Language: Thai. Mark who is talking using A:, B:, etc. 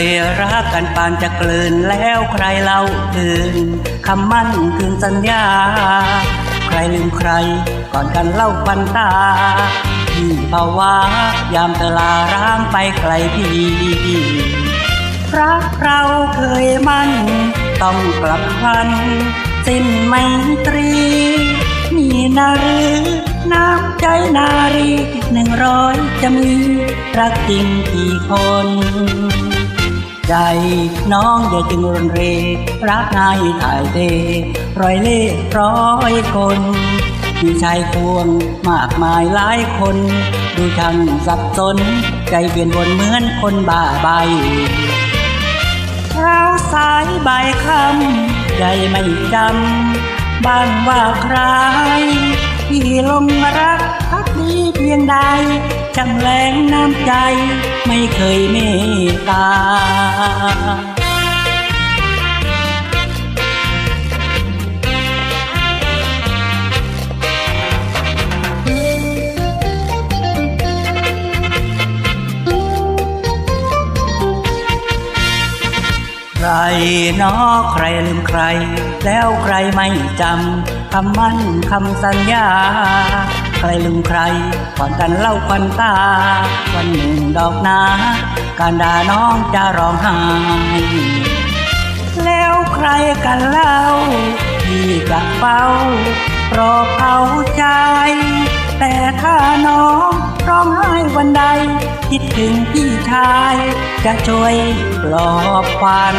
A: ยรักกันปานจะกลืนแล้วใครเล่าคืนคำมั่นคืนสัญญา ใครลืมใครก่อนกันเล่าควันตาพี่ภาวะยามเธอลาร้างไปไกลพี่รักเราเคยมั่น ต้องกลับพัน สิ้นไมตรี มีนารืน้ำใจนารีหนึ่งร้อยจะมีรักจริงกี่คน ใจน้องอย่าจึงรนเร รักง่ายถ่ายเทร้อยเล่ร้อยคนมีชายควงมากมายหลายคน ดูช่างสับสน ใจเปลี่ยนวนเหมือนคนบ้าใบเช้าสายบ่ายค่ำใจไม่จำบ้านว่าใครที่ลงรักพัก ช่างแรงน้ำใจไม่เคยเมตตาใครนอใครลืมใคร แล้วใครไม่จำคำมั่นคำสัญญา ใครลืมใครก่อนกันเล่าควันตา วันหนึ่งดอกนาการด่าน้องจะร้องไห้แล้วใครกันเล่าที่จะเฝ้าปลอเอาใจ แต่ถ้าน้องร้องไห้วันใด คิดถึงพี่ชาย จะช่วยปลอบฝัน